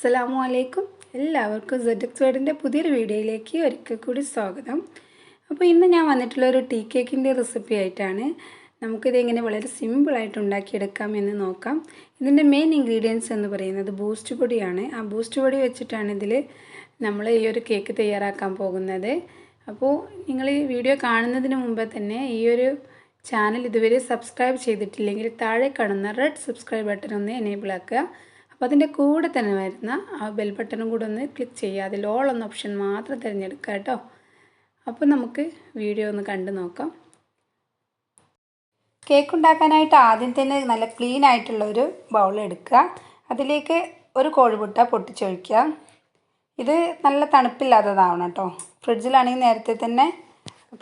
അസ്സലാമു അലൈക്കും എല്ലാവർക്കും സെഡക്സ് വേർഡിന്റെ പുതിയൊരു വീഡിയോയിലേക്ക് ഒരിക്കൽ കൂടി സ്വാഗതം. അപ്പോൾ ഇന്ന് ഞാൻ വന്നിട്ടുള്ള ഒരു ടീ കേക്കിന്റെ റെസിപ്പി ആയിട്ടാണ് നമുക്കിത് എങ്ങനെ വളരെ സിമ്പിളായിട്ട് ഉണ്ടാക്കിയെടുക്കാം എന്ന് നോക്കാം. ഇതിന്റെ മെയിൻ ഇൻഗ്രീഡിയൻസ് എന്ന് പറയുന്നത് ബൂസ്റ്റ് പൊടിയാണ്. ആ ബൂസ്റ്റ് പൊടി വെച്ചിട്ടാണ് ഇതിൽ നമ്മൾ ഈ ഒരു കേക്ക് തയ്യാറാക്കാൻ പോകുന്നത്. അപ്പോൾ നിങ്ങൾ ഈ വീഡിയോ കാണുന്നതിന് മുമ്പേ തന്നെ ഈ ഒരു ചാനൽ ഇതുവരെ സബ്സ്ക്രൈബ് ചെയ്തിട്ടില്ലെങ്കിൽ താഴെ കാണുന്ന റെഡ് സബ്സ്ക്രൈബ് ബട്ടൺ ഒന്ന് എനേബിൾ ആക്കുക. അപ്പോൾ അതിന്റെ കൂടെ തന്നെ വരുന്ന ആ ബെൽ ബട്ടണും കൂടെ ഒന്ന് ക്ലിക്ക് ചെയ്യുക. അതിൽ ഓൾ എന്ന ഓപ്ഷൻ മാത്രം തിരഞ്ഞെടുക്കുക കേട്ടോ. അപ്പോൾ നമുക്ക് വീഡിയോ ഒന്ന് കണ്ടു നോക്കാം. കേക്ക് ഉണ്ടാക്കാനായിട്ട് ആദ്യം തന്നെ നല്ല ക്ലീൻ ആയിട്ടുള്ള ഒരു ബൗൾ എടുക്കുക. അതിലേക്ക് ഒരു കോഴിമുട്ട പൊട്ടിച്ചൊഴിക്കുക. ഇത് നല്ല തണുപ്പില്ലാത്തതാവണം കേട്ടോ. ഫ്രിഡ്ജിലാണെങ്കിൽ നേരത്തെ തന്നെ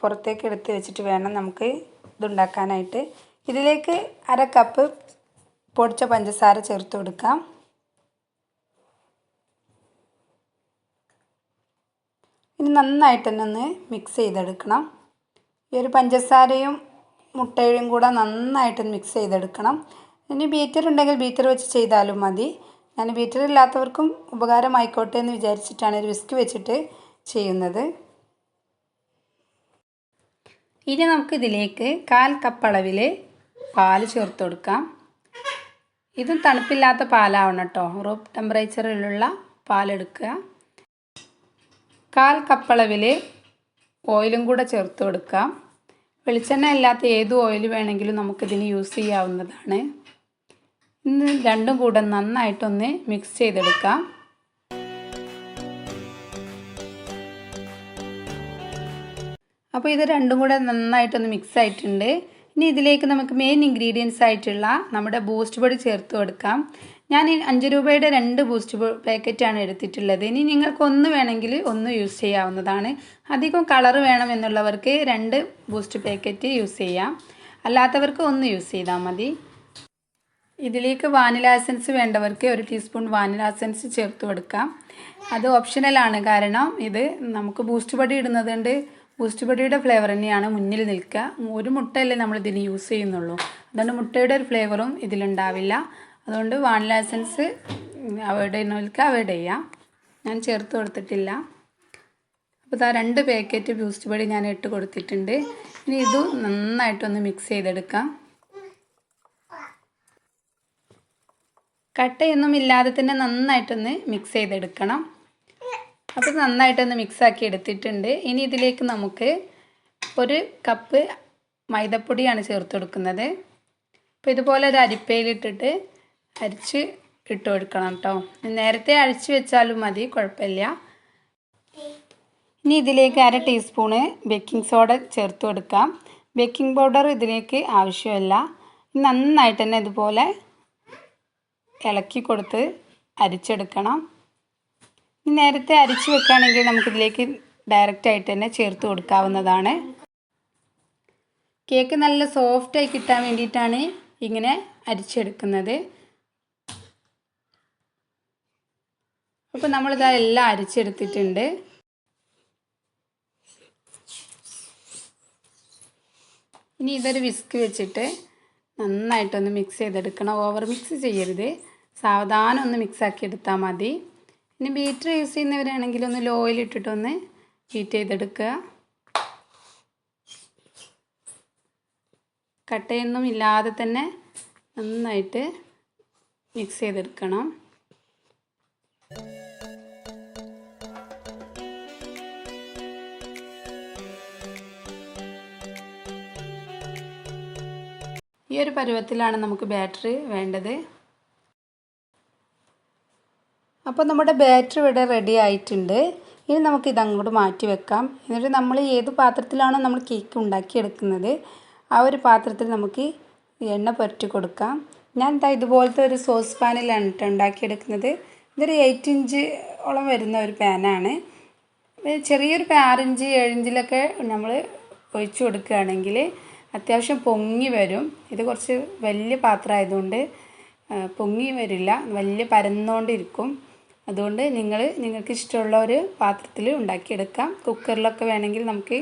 പുറത്തേക്ക് എടുത്ത് വെച്ചിട്ട് വേണം നമുക്ക് ഇതുണ്ടാക്കാനായിട്ട് ഇതിലേക്ക് അര കപ്പ് പൊടിച്ച പഞ്ചസാര ചേർത്ത് കൊടുക്കാം. ഇനി നന്നായിട്ട് തന്നെ ഒന്ന് മിക്സ് ചെയ്തെടുക്കണം. ഈ ഒരു പഞ്ചസാരയും മുട്ടയും കൂടെ നന്നായിട്ട് മിക്സ് ചെയ്തെടുക്കണം. ഇനി ബീറ്റർ ഉണ്ടെങ്കിൽ ബീറ്റർ വെച്ച് ചെയ്താലും മതി. ഞാൻ ബീറ്റർ ഇല്ലാത്തവർക്കും ഉപകാരമായിക്കോട്ടെ എന്ന് വിചാരിച്ചിട്ടാണ് ഒരു വിസ്ക് വെച്ചിട്ട് ചെയ്യുന്നത്. ഇനി നമുക്ക് ഇതിലേക്ക് കാൽ കപ്പ് അളവിൽ പാൽ ചേർത്ത് കൊടുക്കാം. ഇതും തണുപ്പില്ലാത്ത പാലാവണം കേട്ടോ. റൂം ടെമ്പറേച്ചറിലുള്ള പാലെടുക്കുക. കാൽ കപ്പളവിൽ ഓയിലും കൂടെ ചേർത്ത് കൊടുക്കാം. വെളിച്ചെണ്ണ അല്ലാത്ത ഏത് ഓയിൽ വേണമെങ്കിലും നമുക്കിതിന് യൂസ് ചെയ്യാവുന്നതാണ്. ഇന്ന് രണ്ടും കൂടെ നന്നായിട്ടൊന്ന് മിക്സ് ചെയ്തെടുക്കാം. അപ്പോൾ ഇത് രണ്ടും കൂടെ നന്നായിട്ടൊന്ന് മിക്സ് ആയിട്ടുണ്ട്. ഇനി ഇതിലേക്ക് നമുക്ക് മെയിൻ ഇൻഗ്രീഡിയൻസ് ആയിട്ടുള്ള നമ്മുടെ ബൂസ്റ്റ് പൊടി ചേർത്ത് കൊടുക്കാം. ഞാൻ ഈ അഞ്ച് രൂപയുടെ രണ്ട് ബൂസ്റ്റ് പാക്കറ്റാണ് എടുത്തിട്ടുള്ളത്. ഇനി നിങ്ങൾക്ക് ഒന്ന് വേണമെങ്കിൽ ഒന്ന് യൂസ് ചെയ്യാവുന്നതാണ്. അധികം കളർ വേണമെന്നുള്ളവർക്ക് രണ്ട് ബൂസ്റ്റ് പാക്കറ്റ് യൂസ് ചെയ്യാം. അല്ലാത്തവർക്ക് ഒന്ന് യൂസ് ചെയ്താൽ മതി. ഇതിലേക്ക് വാനില എസൻസ് വേണ്ടവർക്ക് ഒരു ടീസ്പൂൺ വാനില എസൻസ് ചേർത്ത് കൊടുക്കാം. അത് ഓപ്ഷണലാണ് കാരണം ഇത് നമുക്ക് ബൂസ്റ്റ് പൊടി ഇടുന്നതുകൊണ്ട് ബൂസ്റ്റ് പൊടിയുടെ ഫ്ലേവർ തന്നെയാണ് മുന്നിൽ നിൽക്കുക. ഒരു മുട്ടയല്ലേ നമ്മൾ ഇതിന് യൂസ് ചെയ്യുന്നുള്ളൂ. അതുകൊണ്ട് മുട്ടയുടെ ഒരു ഫ്ലേവറും ഇതിലുണ്ടാവില്ല. അതുകൊണ്ട് വാനില എസൻസ് അവോയ്ഡ് ചെയ്യുന്നവർക്ക് അവോയ്ഡ് ചെയ്യാം. ഞാൻ ചേർത്ത് കൊടുത്തിട്ടില്ല. അപ്പോൾ ഇതാ രണ്ട് പാക്കറ്റ് ബൂസ്റ്റ് പൊടി ഞാൻ ഇട്ട് കൊടുത്തിട്ടുണ്ട്. ഇനി ഇത് നന്നായിട്ടൊന്ന് മിക്സ് ചെയ്തെടുക്കാം. കട്ടയൊന്നും ഇല്ലാതെ തന്നെ നന്നായിട്ടൊന്ന് മിക്സ് ചെയ്തെടുക്കണം. അപ്പോൾ നന്നായിട്ടൊന്ന് മിക്സാക്കി എടുത്തിട്ടുണ്ട്. ഇനി ഇതിലേക്ക് നമുക്ക് ഒരു കപ്പ് മൈദപ്പൊടിയാണ് ചേർത്ത് കൊടുക്കുന്നത്. അപ്പോൾ ഇതുപോലെ ഒരു അരിപ്പയിലിട്ടിട്ട് അരിച്ച് ഇട്ട് കൊടുക്കണം കേട്ടോ നേരത്തെ അഴിച്ച് വെച്ചാലും മതി കുഴപ്പമില്ല. ഇനി ഇതിലേക്ക് അര ടീസ്പൂണ് ബേക്കിംഗ് സോഡ ചേർത്ത് കൊടുക്കാം. ബേക്കിംഗ് പൗഡർ ഇതിലേക്ക് ആവശ്യമില്ല. നന്നായിട്ട് തന്നെ ഇതുപോലെ ഇളക്കി കൊടുത്ത് അരിച്ചെടുക്കണം. ഇനി നേരത്തെ അരിച്ച് വെക്കുകയാണെങ്കിൽ നമുക്കിതിലേക്ക് ഡയറക്റ്റ് ആയിട്ട് തന്നെ ചേർത്ത് കൊടുക്കാവുന്നതാണ്. കേക്ക് നല്ല സോഫ്റ്റായി കിട്ടാൻ വേണ്ടിയിട്ടാണ് ഇങ്ങനെ അരിച്ചെടുക്കുന്നത്. അപ്പോൾ നമ്മളിത് എല്ലാം അരിച്ചെടുത്തിട്ടുണ്ട്. ഇനി ഇതൊരു വിസ്ക് വെച്ചിട്ട് നന്നായിട്ടൊന്ന് മിക്സ് ചെയ്തെടുക്കണം. ഓവർ മിക്സ് ചെയ്യരുത്. സാവധാനം ഒന്ന് മിക്സാക്കി എടുത്താൽ മതി. ഇനി ബീറ്റർ യൂസ് ചെയ്യുന്നവരാണെങ്കിൽ ഒന്ന് ലോയിൽ ഇട്ടിട്ടൊന്ന് ഹീറ്റ് ചെയ്തെടുക്കുക. കട്ടയൊന്നും ഇല്ലാതെ തന്നെ നന്നായിട്ട് മിക്സ് ചെയ്തെടുക്കണം. ഒരു പരുവത്തിലാണ് നമുക്ക് ബാറ്ററി വേണ്ടത്. അപ്പോൾ നമ്മുടെ ബാറ്ററി ഇവിടെ റെഡി ആയിട്ടുണ്ട്. ഇനി നമുക്ക് ഇതങ്ങോട്ട് മാറ്റി വെക്കാം. എന്നിട്ട് നമ്മൾ ഏത് പാത്രത്തിലാണോ നമ്മൾ കേക്ക് ഉണ്ടാക്കിയെടുക്കുന്നത് ആ ഒരു പാത്രത്തിൽ നമുക്ക് എണ്ണ പുരട്ടി കൊടുക്കാം. ഞാൻ ഇതാ ഇതുപോലത്തെ ഒരു സോസ് പാനിലാണ് കേട്ടോ ഉണ്ടാക്കിയെടുക്കുന്നത്. ഇതൊരു എയ്റ്റ് ഇഞ്ച് ഓളം വരുന്ന ഒരു പാനാണ് ചെറിയൊരു ആറിഞ്ച് ഏഴിഞ്ചിലൊക്കെ നമ്മൾ ഒഴിച്ചു കൊടുക്കുകയാണെങ്കിൽ അത്യാവശ്യം പൊങ്ങി വരും. ഇത് കുറച്ച് വലിയ പാത്രം ആയതുകൊണ്ട് പൊങ്ങി വരില്ല. വലിയ പരന്നുകൊണ്ടിരിക്കും അതുകൊണ്ട് നിങ്ങൾ നിങ്ങൾക്ക് ഇഷ്ടമുള്ള ഒരു പാത്രത്തിൽ ഉണ്ടാക്കിയെടുക്കാം. കുക്കറിലൊക്കെ വേണമെങ്കിൽ നമുക്ക്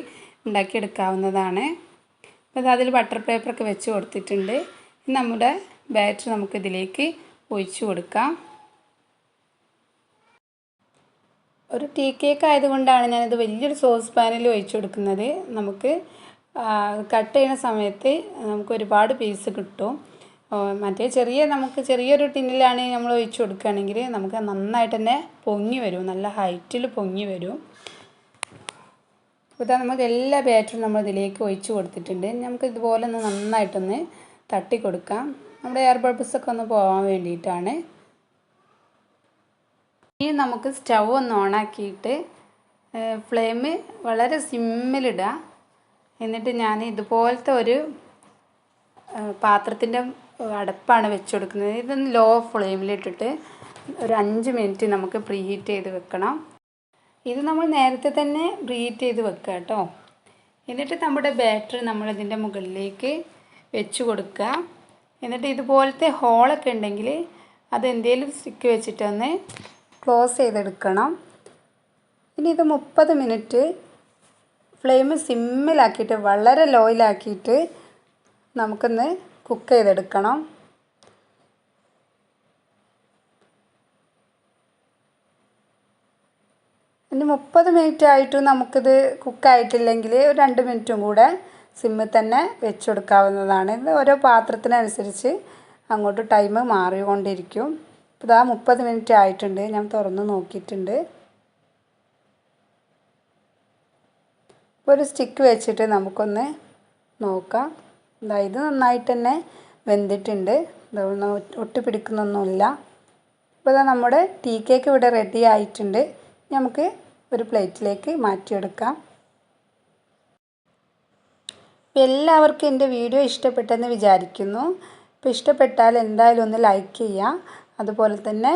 ഉണ്ടാക്കിയെടുക്കാവുന്നതാണ്. അപ്പോൾ അതിൽ ബട്ടർ പേപ്പറൊക്കെ വെച്ച് കൊടുത്തിട്ടുണ്ട്. നമ്മുടെ ബാറ്റർ നമുക്കിതിലേക്ക് ഒഴിച്ചു കൊടുക്കാം. ഒരു ടീ കേക്ക് ആയതുകൊണ്ടാണ് ഞാനിത് വലിയൊരു സോസ് പാനിൽ ഒഴിച്ചു കൊടുക്കുന്നത്. നമുക്ക് കട്ട് ചെയ്യുന്ന സമയത്ത് നമുക്ക് ഒരുപാട് പീസ് കിട്ടും. മറ്റേ ചെറിയ നമുക്ക് ചെറിയൊരു ടിന്നിലാണ് നമ്മൾ ഒഴിച്ച് കൊടുക്കുകയാണെങ്കിൽ നമുക്ക് നന്നായിട്ട് തന്നെ പൊങ്ങി വരും. നല്ല ഹൈറ്റിൽ പൊങ്ങി വരും. അപ്പോൾ ഇതാ നമുക്ക് എല്ലാ ബാറ്ററും നമ്മൾ ഇതിലേക്ക് ഒഴിച്ച് കൊടുത്തിട്ടുണ്ട്. നമുക്ക് ഇതുപോലെ ഒന്ന് നന്നായിട്ടൊന്ന് തട്ടി കൊടുക്കാം. നമ്മുടെ എയർ ബൾബ്സൊക്കെ ഒന്ന് പോകാൻ വേണ്ടിയിട്ടാണ്. ഇനി നമുക്ക് സ്റ്റൗ ഒന്ന് ഓണാക്കിയിട്ട് ഫ്ലെയിം വളരെ സിമ്മിലിടുക എന്നിട്ട് ഞാൻ ഇതുപോലത്തെ ഒരു പാത്രത്തിന്റെ അടപ്പാണ് വെച്ച് കൊടുക്കുന്നത് ഇതൊന്ന് ലോ ഫ്ലെയിമിലിട്ടിട്ട് ഒരു അഞ്ച് മിനിറ്റ് നമുക്ക് പ്രീ ഹീറ്റ് ചെയ്ത് വെക്കണം. ഇത് നമ്മൾ നേരത്തെ തന്നെ പ്രീ ഹീറ്റ് ചെയ്ത് വെക്കുക കേട്ടോ. എന്നിട്ട് നമ്മുടെ ബാറ്ററി നമ്മൾ ഇതിന്റെ മുകളിലേക്ക് വെച്ച് കൊടുക്കുക. എന്നിട്ട് ഇതുപോലത്തെ ഹോളൊക്കെ ഉണ്ടെങ്കിൽ അത് എന്തേലും സ്റ്റിക്ക് വെച്ചിട്ടൊന്ന് ക്ലോസ് ചെയ്തെടുക്കണം. ഇനി ഇത് മുപ്പത് മിനിറ്റ് ഫ്ലെയിം സിമ്മിലാക്കിയിട്ട് വളരെ ലോയിലാക്കിയിട്ട് നമുക്കൊന്ന് കുക്ക് ചെയ്തെടുക്കണം. ഇനി മുപ്പത് മിനിറ്റ് ആയിട്ടും നമുക്കിത് കുക്കായിട്ടില്ലെങ്കിൽ ഒരു രണ്ട് മിനിറ്റും കൂടെ സിമ്മിൽ തന്നെ വെച്ച് കൊടുക്കാവുന്നതാണ് ഇത് ഓരോ പാത്രത്തിനനുസരിച്ച് അങ്ങോട്ട് ടൈം മാറിക്കൊണ്ടിരിക്കും. ഇപ്പോൾ ഇതാ മുപ്പത് മിനിറ്റ് ആയിട്ടുണ്ട്. ഞാൻ തുറന്ന് നോക്കിയിട്ടുണ്ട്. ഒരു സ്റ്റിക്ക് വെച്ചിട്ട് നമുക്കൊന്ന് നോക്കാം. ഇതാ ഇത് നന്നായിട്ട് തന്നെ വെന്തിട്ടുണ്ട്. ഇതൊന്നും ഒട്ടി പിടിക്കുന്നൊന്നുമില്ല ഇപ്പോൾ ഇതാ നമ്മുടെ ടീ കേക്ക് ഇവിടെ റെഡി ആയിട്ടുണ്ട്. നമുക്ക് ഒരു പ്ലേറ്റിലേക്ക് മാറ്റിയെടുക്കാം. എല്ലാവർക്കും എന്റെ വീഡിയോ ഇഷ്ടപ്പെട്ടെന്ന് വിചാരിക്കുന്നു. അപ്പോൾ ഇഷ്ടപ്പെട്ടാൽ എന്തായാലും ഒന്ന് ലൈക്ക് ചെയ്യുക അതുപോലെ തന്നെ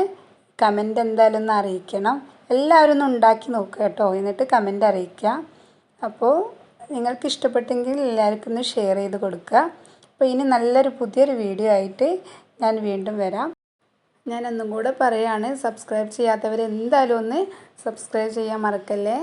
കമന്റ് എന്തായാലും ഒന്ന് അറിയിക്കണം. എല്ലാവരും ഒന്ന് ഉണ്ടാക്കി നോക്കുക കേട്ടോ. എന്നിട്ട് കമന്റ് അറിയിക്കുക അപ്പോൾ നിങ്ങൾക്ക് ഇഷ്ടപ്പെട്ടെങ്കിൽ എല്ലാവർക്കും ഒന്ന് ഷെയർ ചെയ്ത് കൊടുക്കുക. അപ്പോൾ ഇനി നല്ലൊരു പുതിയൊരു വീഡിയോ ആയിട്ട് ഞാൻ വീണ്ടും വരാം. ഞാൻ ഒന്നും കൂടെ പറയുകയാണ് സബ്സ്ക്രൈബ് ചെയ്യാത്തവർ എന്തായാലും ഒന്ന് സബ്സ്ക്രൈബ് ചെയ്യാൻ മറക്കല്ലേ?